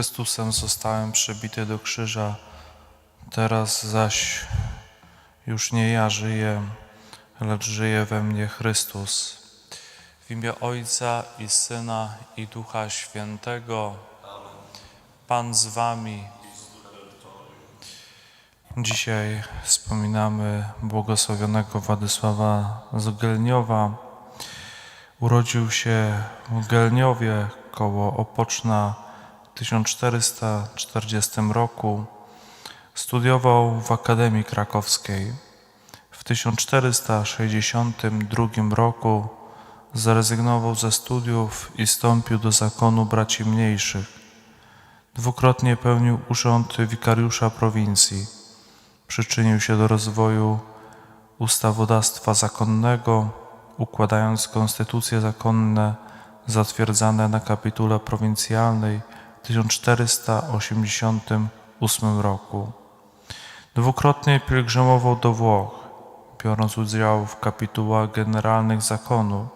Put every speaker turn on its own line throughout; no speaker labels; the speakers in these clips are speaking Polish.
Chrystusem zostałem przybity do krzyża, teraz zaś już nie ja żyję, lecz żyje we mnie Chrystus. W imię Ojca i Syna i Ducha Świętego. Pan z Wami. Dzisiaj wspominamy błogosławionego Władysława z Gelniowa. Urodził się w Gelniowie koło Opoczna 1440 roku. Studiował w Akademii Krakowskiej. W 1462 roku zrezygnował ze studiów i stąpił do zakonu braci mniejszych. Dwukrotnie pełnił urząd wikariusza prowincji. Przyczynił się do rozwoju ustawodawstwa zakonnego, układając konstytucje zakonne zatwierdzane na kapitule prowincjalnej 1488 roku. Dwukrotnie pielgrzymował do Włoch, biorąc udział w kapitułach generalnych zakonu.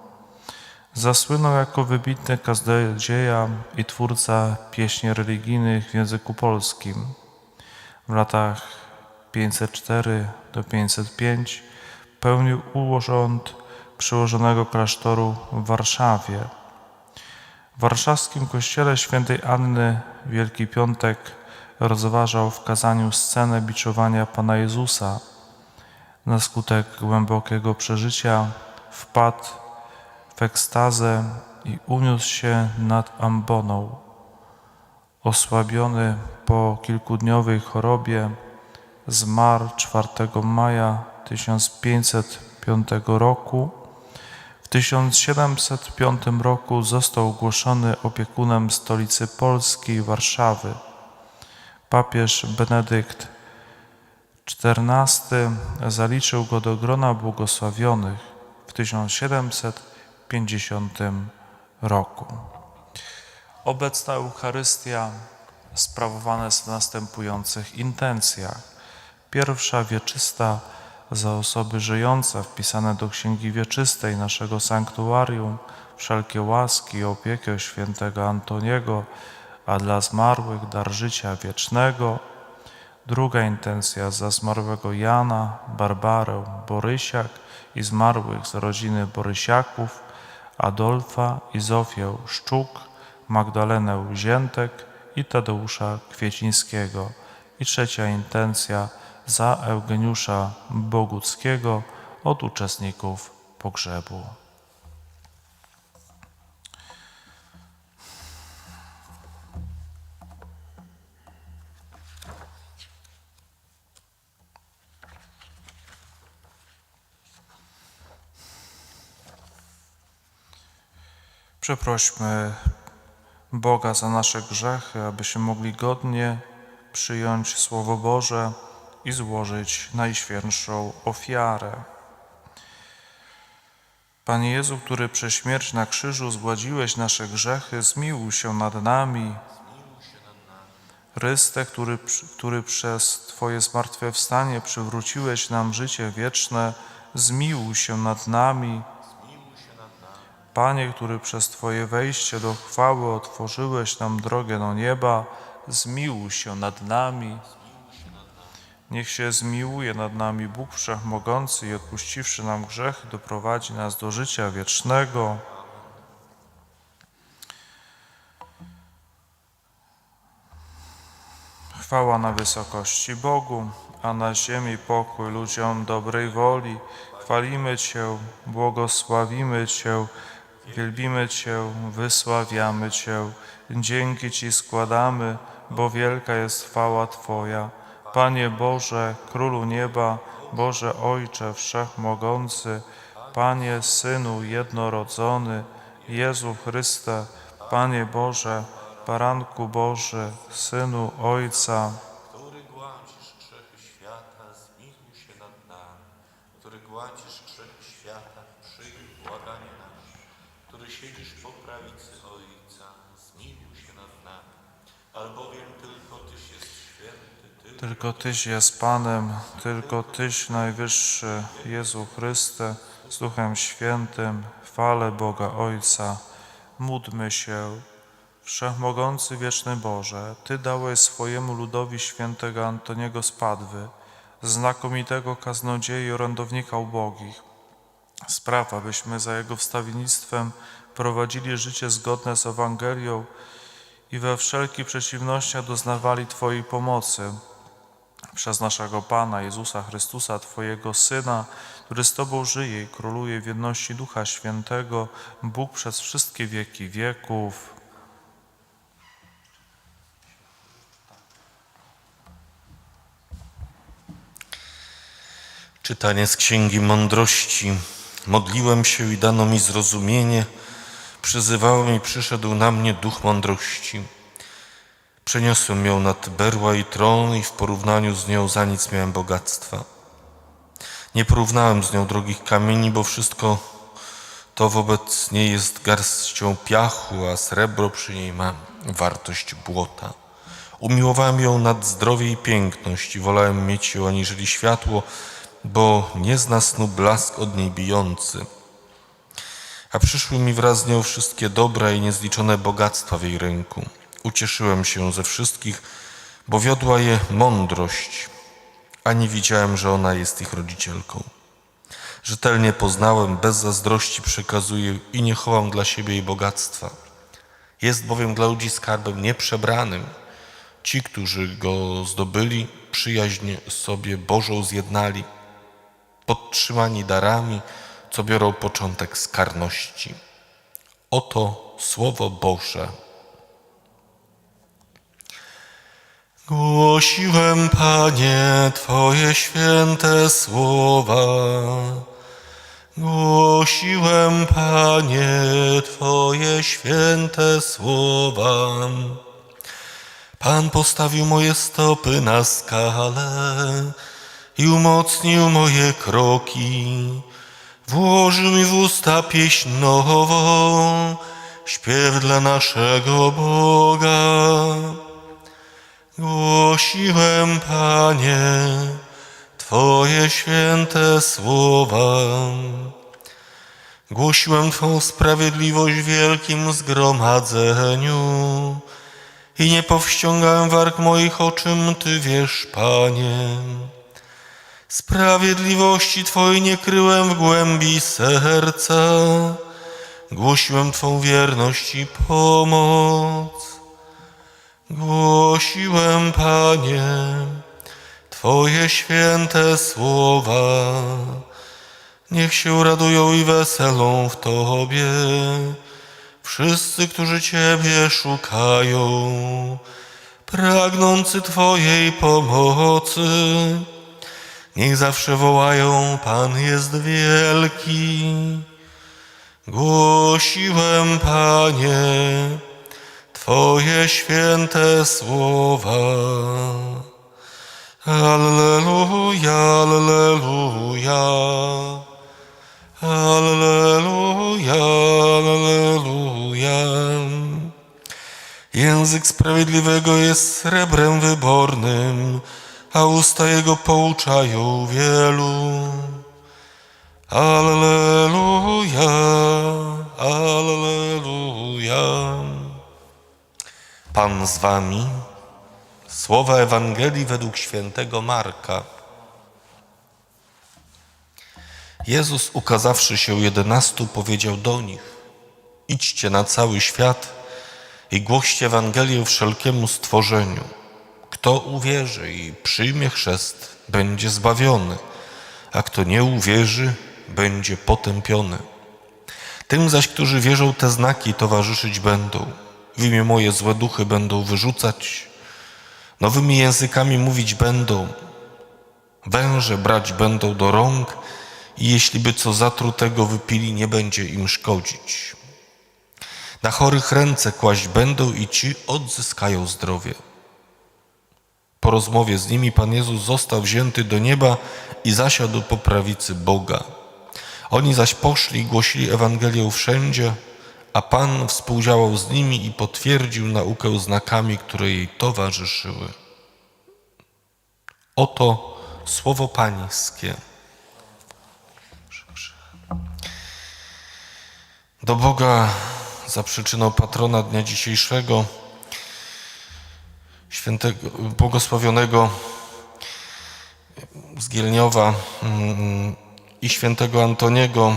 Zasłynął jako wybitny kaznodzieja i twórca pieśni religijnych w języku polskim. W latach 504 do 505 pełnił urząd przełożonego klasztoru w Warszawie. W warszawskim kościele świętej Anny Wielki Piątek rozważał w kazaniu scenę biczowania Pana Jezusa. Na skutek głębokiego przeżycia wpadł w ekstazę i uniósł się nad amboną. Osłabiony po kilkudniowej chorobie, zmarł 4 maja 1505 roku. W 1705 roku został ogłoszony opiekunem stolicy Polski Warszawy. Papież Benedykt XIV zaliczył go do grona błogosławionych w 1750 roku. Obecna Eucharystia sprawowana jest w następujących intencjach. Pierwsza wieczysta za osoby żyjące wpisane do Księgi Wieczystej naszego sanktuarium, wszelkie łaski i opiekę świętego Antoniego, a dla zmarłych dar życia wiecznego. Druga intencja za zmarłego Jana, Barbarę, Borysiak i zmarłych z rodziny Borysiaków, Adolfa i Zofię Szczuk, Magdalenę Ziętek i Tadeusza Kwiecińskiego. I trzecia intencja za Eugeniusza Boguckiego od uczestników pogrzebu. Przeprośmy Boga za nasze grzechy, abyśmy mogli godnie przyjąć Słowo Boże i złożyć najświętszą ofiarę. Panie Jezu, który przez śmierć na krzyżu zgładziłeś nasze grzechy, zmiłuj się nad nami. Chryste, który, który przez Twoje zmartwychwstanie przywróciłeś nam życie wieczne, zmiłuj się nad nami. Panie, który przez Twoje wejście do chwały otworzyłeś nam drogę do nieba, zmiłuj się nad nami. Niech się zmiłuje nad nami Bóg Wszechmogący i odpuściwszy nam grzechy, doprowadzi nas do życia wiecznego. Chwała na wysokości Bogu, a na ziemi pokój ludziom dobrej woli. Chwalimy Cię, błogosławimy Cię, wielbimy Cię, wysławiamy Cię. Dzięki Ci składamy, bo wielka jest chwała Twoja. Panie Boże, Królu Nieba, Boże Ojcze Wszechmogący, Panie Synu Jednorodzony, Jezu Chryste, Panie Boże, Baranku Boży, Synu Ojca,
który gładzisz grzechy świata, zmiłuj się nad nami. Który gładzisz grzechy świata, przyjmij błaganie nasze. Który siedzisz po prawicy Ojca, zmiłuj się nad nami. Albowiem tylko Tyś jest święty, Ty
Tylko Tyś jest Panem, tylko Tyś Najwyższy, Jezu Chryste, z Duchem Świętym, chwale Boga Ojca. Módlmy się. Wszechmogący wieczny Boże, Ty dałeś swojemu ludowi świętego Antoniego z Padwy, znakomitego kaznodzieja i orędownika ubogich. Spraw, abyśmy za jego wstawiennictwem prowadzili życie zgodne z Ewangelią i we wszelkich przeciwnościach doznawali Twojej pomocy. Przez naszego Pana Jezusa Chrystusa, Twojego Syna, który z Tobą żyje i króluje w jedności Ducha Świętego, Bóg przez wszystkie wieki wieków.
Czytanie z Księgi Mądrości. Modliłem się i dano mi zrozumienie. Przyzywałem i przyszedł na mnie duch mądrości. Przeniosłem ją nad berła i tron i w porównaniu z nią za nic miałem bogactwa. Nie porównałem z nią drogich kamieni, bo wszystko to wobec niej jest garścią piachu, a srebro przy niej ma wartość błota. Umiłowałem ją nad zdrowie i piękność i wolałem mieć ją aniżeli światło, bo nie zna snu blask od niej bijący. A przyszły mi wraz z nią wszystkie dobra i niezliczone bogactwa w jej ręku. Ucieszyłem się ze wszystkich, bo wiodła je mądrość, a nie widziałem, że ona jest ich rodzicielką. Rzetelnie poznałem, bez zazdrości przekazuję i nie chowam dla siebie jej bogactwa. Jest bowiem dla ludzi skarbem nieprzebranym. Ci, którzy go zdobyli, przyjaźń sobie Bożą zjednali, podtrzymani darami, co biorą początek z karności. Oto Słowo Boże. Głosiłem, Panie, Twoje święte słowa. Głosiłem, Panie, Twoje święte słowa. Pan postawił moje stopy na skale i umocnił moje kroki. Włożył mi w usta pieśń nową, śpiew dla naszego Boga. Głosiłem, Panie, Twoje święte słowa. Głosiłem Twą sprawiedliwość w wielkim zgromadzeniu i nie powściągałem warg moich, o czym Ty wiesz, Panie. Sprawiedliwości Twojej nie kryłem w głębi serca. Głosiłem Twą wierność i pomoc. Głosiłem, Panie, Twoje święte słowa. Niech się radują i weselą w Tobie wszyscy, którzy Ciebie szukają, pragnący Twojej pomocy. Niech zawsze wołają, Pan jest wielki. Głosiłem, Panie, Twoje święte słowa. Alleluja, alleluja. Alleluja, alleluja. Język sprawiedliwego jest srebrem wybornym, a usta jego pouczają wielu. Alleluja, alleluja. Pan z wami. Słowa Ewangelii według świętego Marka. Jezus, ukazawszy się jedenastu, powiedział do nich: Idźcie na cały świat i głoście Ewangelię wszelkiemu stworzeniu. Kto uwierzy i przyjmie chrzest, będzie zbawiony, a kto nie uwierzy, będzie potępiony. Tym zaś, którzy wierzą, te znaki towarzyszyć będą. W imię moje złe duchy będą wyrzucać, nowymi językami mówić będą, węże brać będą do rąk i jeśli by co zatrutego wypili, nie będzie im szkodzić. Na chorych ręce kłaść będą i ci odzyskają zdrowie. Po rozmowie z nimi Pan Jezus został wzięty do nieba i zasiadł po prawicy Boga. Oni zaś poszli i głosili Ewangelię wszędzie, a Pan współdziałał z nimi i potwierdził naukę znakami, które jej towarzyszyły. Oto słowo Pańskie. Do Boga za przyczyną patrona dnia dzisiejszego, świętego, błogosławionego z Gielniowa mm, i świętego Antoniego,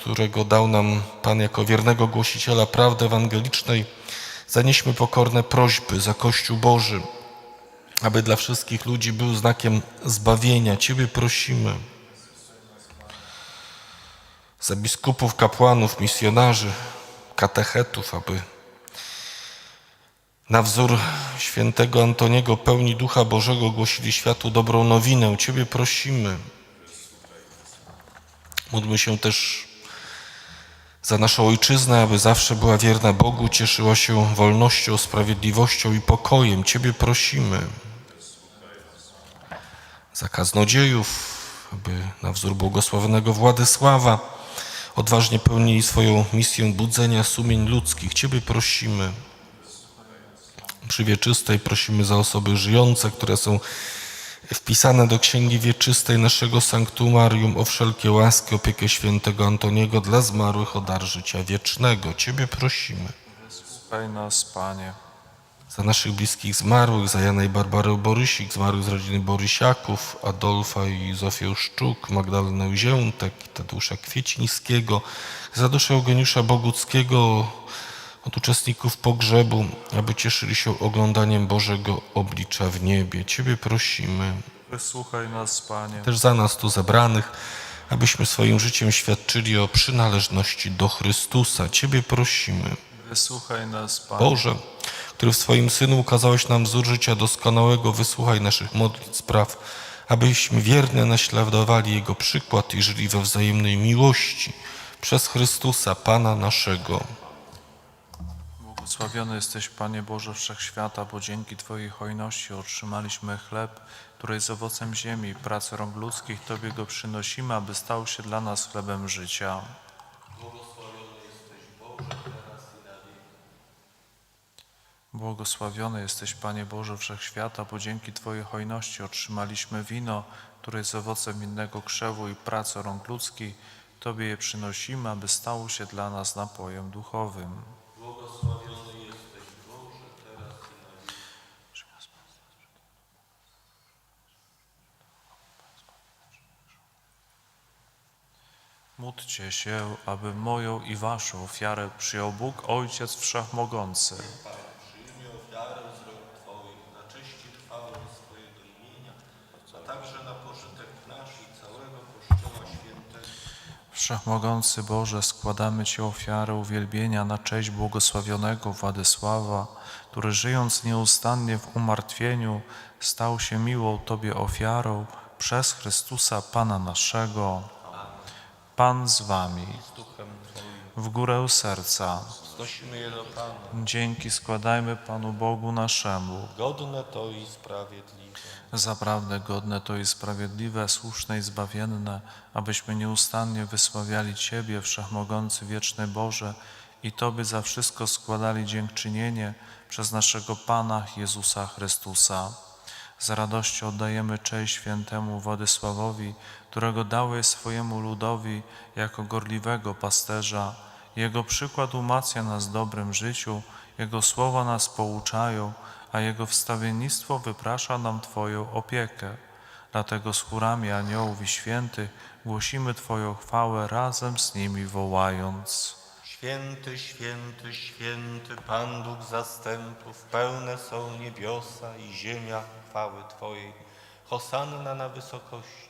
którego dał nam Pan jako wiernego głosiciela prawdy ewangelicznej, zanieśmy pokorne prośby za Kościół Boży, aby dla wszystkich ludzi był znakiem zbawienia. Ciebie prosimy. Za biskupów, kapłanów, misjonarzy, katechetów, aby na wzór świętego Antoniego pełni Ducha Bożego głosili światu dobrą nowinę. Ciebie prosimy. Módlmy się też za naszą ojczyznę, aby zawsze była wierna Bogu, cieszyła się wolnością, sprawiedliwością i pokojem. Ciebie prosimy. Za kaznodziejów, aby na wzór błogosławionego Władysława odważnie pełnili swoją misję budzenia sumień ludzkich. Ciebie prosimy. Przy wieczystej prosimy za osoby żyjące, które są wpisane do Księgi Wieczystej naszego Sanktumarium o wszelkie łaski, opiekę świętego Antoniego dla zmarłych o dar życia wiecznego. Ciebie prosimy.
Słuchaj nas, Panie.
Za naszych bliskich zmarłych, za Jana i Barbarę Borysik, zmarłych z rodziny Borysiaków, Adolfa i Zofię Szczuk, Magdalenę Ziętek Tadeusza Kwiecińskiego, za duszę Eugeniusza Boguckiego, od uczestników pogrzebu, aby cieszyli się oglądaniem Bożego oblicza w niebie. Ciebie prosimy.
Wysłuchaj nas, Panie.
Też za nas tu zebranych, abyśmy swoim życiem świadczyli o przynależności do Chrystusa. Ciebie prosimy.
Wysłuchaj nas, Panie.
Boże, który w swoim Synu ukazałeś nam wzór życia doskonałego, wysłuchaj naszych modlitw spraw, abyśmy wiernie naśladowali Jego przykład i żyli we wzajemnej miłości przez Chrystusa, Pana naszego.
Błogosławiony jesteś, Panie Boże Wszechświata, bo dzięki Twojej hojności otrzymaliśmy chleb, który jest owocem ziemi i pracy rąk ludzkich. Tobie go przynosimy, aby stał się dla nas chlebem życia. Błogosławiony jesteś, Panie Boże Wszechświata, bo dzięki Twojej hojności otrzymaliśmy wino, które jest owocem innego krzewu i pracy rąk ludzkich. Tobie je przynosimy, aby stało się dla nas napojem duchowym. Módlcie się, aby moją i waszą ofiarę przyjął Bóg, Ojciec Wszechmogący.
Przyjmie ofiarę z rąk Twoich na cześć i chwałę swojego imienia, a także na pożytek nasz i całego Kościoła Świętego.
Wszechmogący Boże, składamy Ci ofiarę uwielbienia na cześć błogosławionego Władysława, który żyjąc nieustannie w umartwieniu, stał się miłą Tobie ofiarą przez Chrystusa Pana naszego. Pan z Wami, w górę serca.
wznosimy je do Pana.
Dzięki składajmy Panu Bogu naszemu.
Godne to i sprawiedliwe.
Zaprawdę godne to i sprawiedliwe, słuszne i zbawienne, abyśmy nieustannie wysławiali Ciebie, Wszechmogący Wieczny Boże, i Tobie za wszystko składali dziękczynienie przez naszego Pana Jezusa Chrystusa. Z radością oddajemy cześć świętemu Władysławowi, którego dałeś swojemu ludowi jako gorliwego pasterza. Jego przykład umacnia nas w dobrym życiu, Jego słowa nas pouczają, a Jego wstawiennictwo wyprasza nam Twoją opiekę. Dlatego z chórami aniołów i świętych głosimy Twoją chwałę razem z nimi wołając.
Święty, święty, święty Pan Bóg zastępów, pełne są niebiosa i ziemia chwały Twojej. Hosanna na wysokości,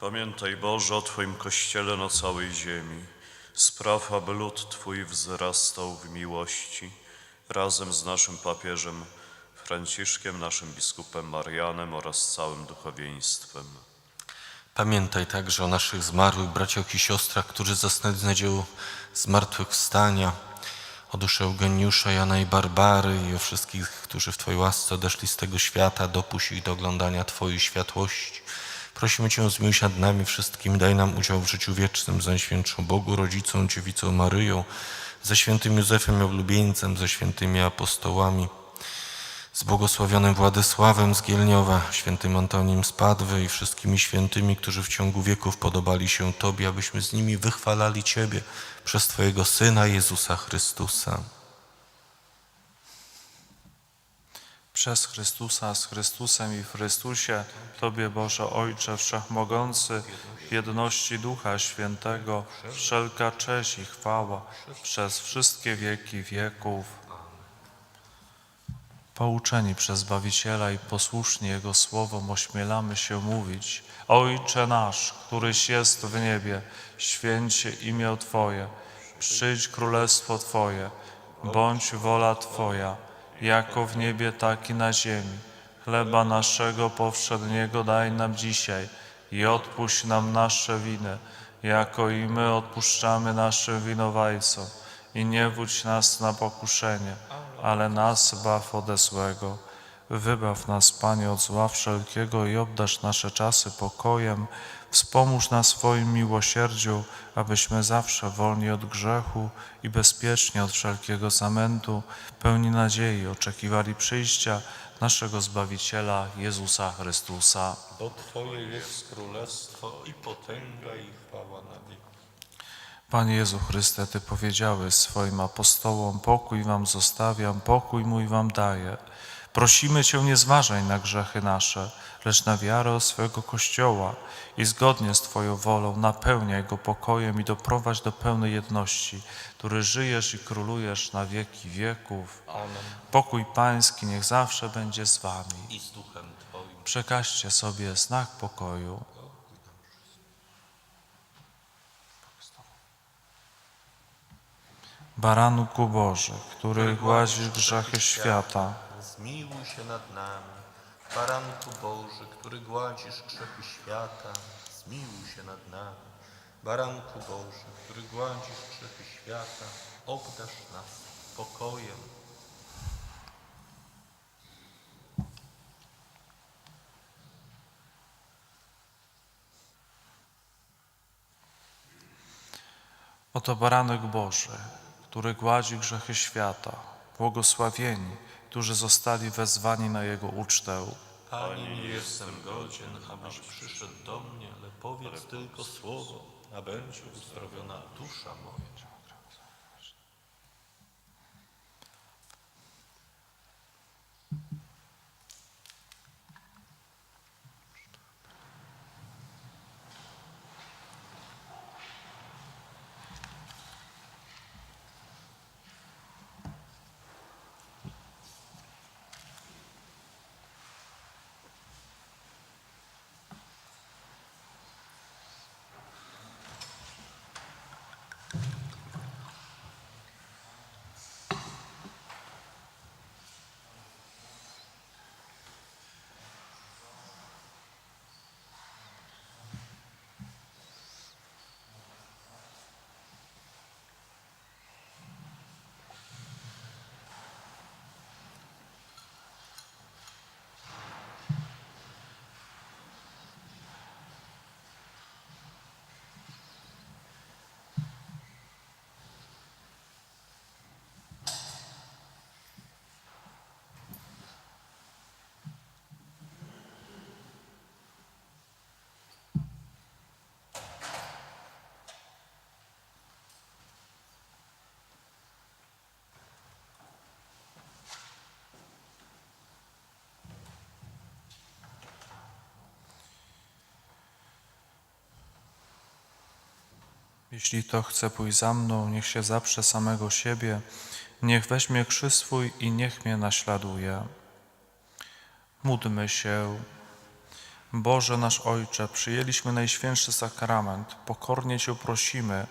Pamiętaj Boże o Twoim Kościele na całej ziemi. Spraw, aby lud Twój wzrastał w miłości, razem z naszym papieżem Franciszkiem, naszym biskupem Marianem oraz całym duchowieństwem.
Pamiętaj także o naszych zmarłych braciach i siostrach, którzy zasnęli z nadzieją zmartwychwstania, o duszę Eugeniusza, Jana i Barbary i o wszystkich, którzy w Twojej łasce odeszli z tego świata, dopuść ich do oglądania Twojej światłości. Prosimy Cię zmiłuj nad nami wszystkim, daj nam udział w życiu wiecznym, za Najświętszą Bogu, Rodzicą, Dziewicą Maryją, ze świętym Józefem Oblubieńcem, ze świętymi apostołami, z błogosławionym Władysławem z Gielniowa, świętym Antonim z Padwy i wszystkimi świętymi, którzy w ciągu wieków podobali się Tobie, abyśmy z nimi wychwalali Ciebie przez Twojego Syna Jezusa Chrystusa.
Przez Chrystusa, z Chrystusem i w Chrystusie, Tobie Boże Ojcze Wszechmogący, w jedności Ducha Świętego, wszelka cześć i chwała przez wszystkie wieki wieków. Pouczeni przez Zbawiciela i posłuszni Jego słowom ośmielamy się mówić Ojcze nasz, któryś jest w niebie, święć się imię Twoje, przyjdź królestwo Twoje, bądź wola Twoja, jako w niebie, tak i na ziemi. Chleba naszego powszedniego daj nam dzisiaj i odpuść nam nasze winy, jako i my odpuszczamy naszym winowajcom. I nie wódź nas na pokuszenie, ale nas baw ode złego. Wybaw nas, Panie, od zła wszelkiego i obdarz nasze czasy pokojem. Wspomóż nas w swoim miłosierdziu, abyśmy zawsze wolni od grzechu i bezpiecznie od wszelkiego zamętu, pełni nadziei oczekiwali przyjścia naszego Zbawiciela Jezusa Chrystusa.
Bo Twoje jest królestwo i potęga i chwała na wieki.
Panie Jezu Chryste, Ty powiedziałeś swoim apostołom, pokój Wam zostawiam, pokój mój Wam daję. Prosimy Cię, nie zważaj na grzechy nasze, lecz na wiarę swego Kościoła i zgodnie z Twoją wolą napełniaj go pokojem i doprowadź do pełnej jedności, który żyjesz i królujesz na wieki wieków.
Amen.
Pokój Pański niech zawsze będzie z Wami.
I z duchem Twoim.
Przekażcie sobie znak pokoju. Baranku Boży, który gładzisz grzechy świata,
Zmiłuj się nad nami. Baranku Boży, który gładzisz grzechy świata, zmiłuj się nad nami. Baranku Boży, który gładzisz grzechy świata, obdarz nas pokojem.
Oto baranek Boży, który gładzi grzechy świata, błogosławieni, którzy zostali wezwani na Jego ucztę.
Panie, nie jestem godzien, abyś przyszedł do mnie, ale powiedz tylko słowo, a będzie uzdrowiona dusza moja.
Jeśli to chce pójść za mną, niech się zaprze samego siebie, niech weźmie krzyż swój i niech mnie naśladuje. Módlmy się. Boże nasz Ojcze, przyjęliśmy Najświętszy Sakrament. Pokornie Cię prosimy,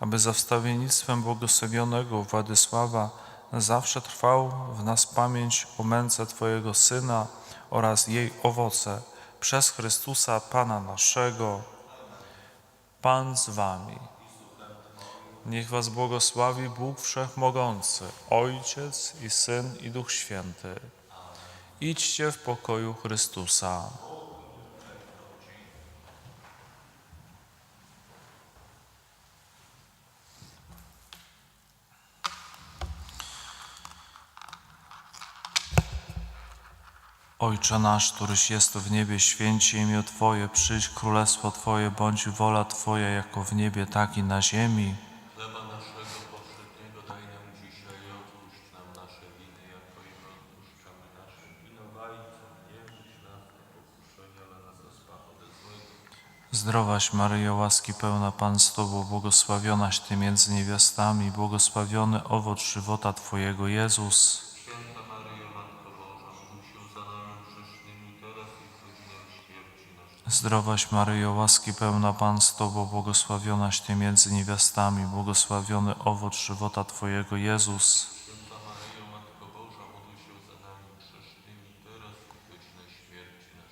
aby za wstawiennictwem błogosławionego Władysława zawsze trwał w nas pamięć o męce Twojego Syna oraz jej owoce przez Chrystusa Pana naszego. Pan z Wami. Niech Was błogosławi Bóg Wszechmogący, Ojciec i Syn i Duch Święty. Idźcie w pokoju Chrystusa. Ojcze nasz, któryś jest w niebie, święci imię Twoje, przyjdź królestwo Twoje, bądź wola Twoja jako w niebie, tak i na ziemi.
Chleba naszego powszedniego daj nam dzisiaj i odpuść nam nasze winy, jako i my odpuszczamy naszym winowajcom. Nie wódź nas do pokuszenia, ale nas zbaw ode złego.
Zdrowaś Maryjo, łaski pełna Pan z Tobą, błogosławionaś Ty między niewiastami, błogosławiony owoc żywota Twojego Jezus.
Święta Maryjo, Matko Boża, módl się za nami grzesznymi, teraz i w godzinę śmierci naszej.
Zdrowaś Maryjo, łaski pełna Pan z Tobą, błogosławionaś Ty między niewiastami, błogosławiony owoc żywota Twojego Jezus.
Święta Maryjo, Matko Boża, módl się za nami grzesznymi, teraz i w godzinę śmierci naszej.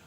naszej.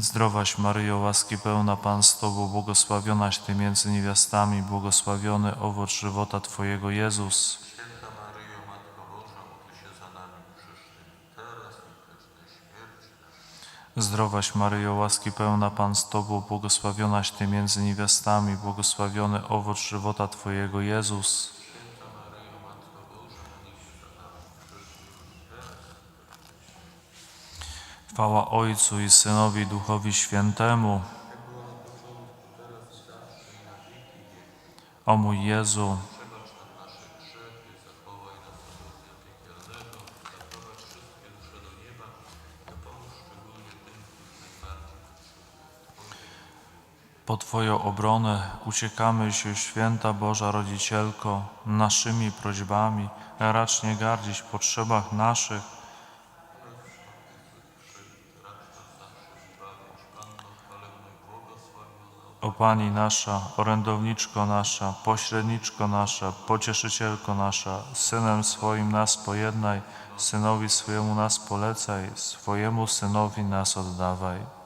Zdrowaś Maryjo, łaski pełna Pan z Tobą, błogosławionaś Ty między niewiastami, błogosławiony owoc żywota Twojego Jezus.
Święta Maryjo, Matko Boża, módl się za nami grzesznymi, teraz i w godzinę śmierci naszej.
Zdrowaś Maryjo, łaski pełna Pan z Tobą, błogosławionaś Ty między niewiastami, błogosławiony owoc żywota Twojego Jezus.
Święta Maryjo, Matko Boża, módl się za nami grzesznymi, teraz
Chwała Ojcu i Synowi Duchowi Świętemu. O mój Jezu, po Twoją obronę uciekamy się, święta Boża Rodzicielko, naszymi prośbami, racz nie gardzić w potrzebach naszych, O Pani nasza, orędowniczko nasza, pośredniczko nasza, pocieszycielko nasza, Synem swoim nas pojednaj, Synowi swojemu nas polecaj, swojemu Synowi nas oddawaj.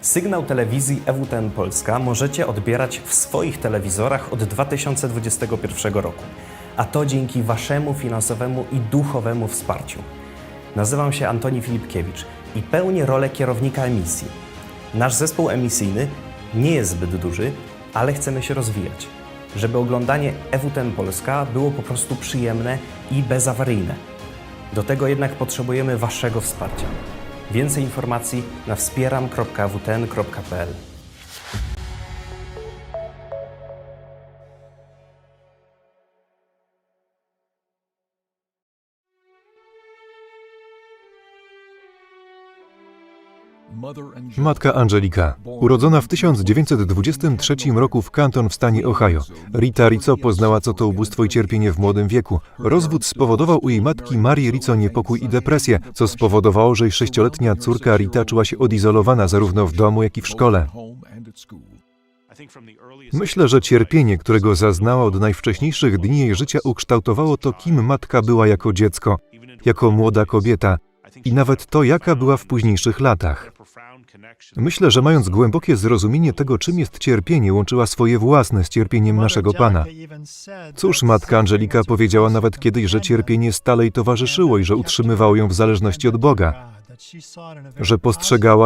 Sygnał telewizji EWTN Polska możecie odbierać w swoich telewizorach od 2021 roku, a to dzięki Waszemu finansowemu i duchowemu wsparciu. Nazywam się Antoni Filipkiewicz i pełnię rolę kierownika emisji. Nasz zespół emisyjny nie jest zbyt duży, ale chcemy się rozwijać, żeby oglądanie EWTN Polska było po prostu przyjemne i bezawaryjne. Do tego jednak potrzebujemy Waszego wsparcia. Więcej informacji na wspieram.wtn.pl.
Matka Angelika, urodzona w 1923 roku w Canton w stanie Ohio. Rita Rizzo poznała, co to ubóstwo i cierpienie w młodym wieku. Rozwód spowodował u jej matki Marii Rizzo niepokój i depresję, co spowodowało, że jej sześcioletnia córka Rita czuła się odizolowana zarówno w domu, jak i w szkole. Myślę, że cierpienie, którego zaznała od najwcześniejszych dni jej życia, ukształtowało to, kim matka była jako dziecko, jako młoda kobieta i nawet to, jaka była w późniejszych latach. Myślę, że mając głębokie zrozumienie tego, czym jest cierpienie, łączyła swoje własne z cierpieniem naszego Pana. Cóż, matka Angelika powiedziała nawet kiedyś, że cierpienie stale jej towarzyszyło i że utrzymywało ją w zależności od Boga, że postrzegała